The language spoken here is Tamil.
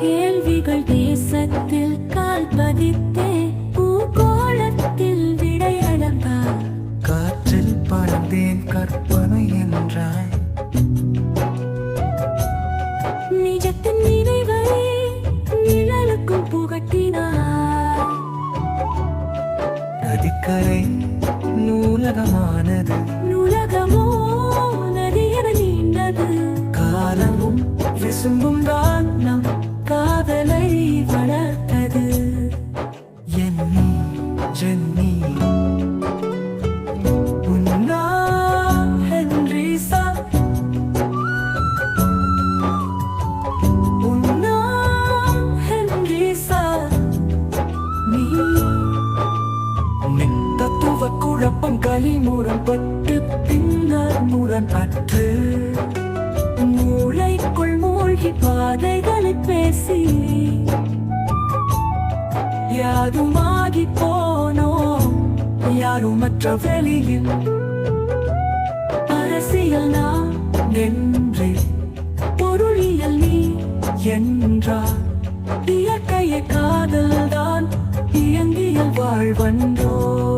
கேள்விகள் தேசத்தில் கால் பதித்தே பூகோளத்தில் காற்றில் பறந்தேன் கற்பனை என்றாய். நதிக்கரை நூலகமானது. நூலகமோ நதியென நீண்டது. காலமும் விசும்பும் தான் நம் குழப்பம் களி முரண்பட்டு பின்னர் முரண் அற்று. மூளைக்குள் மூழ்கி பாதைகளை பேசி. யாருமாகி போனோம் யாருமற்ற வெளியில். அரசியல் நான் நின்று பொருளியல் நீ என்றார். இயற்கைய காதல்தான் இயங்கிய வாழ்வன்றோ.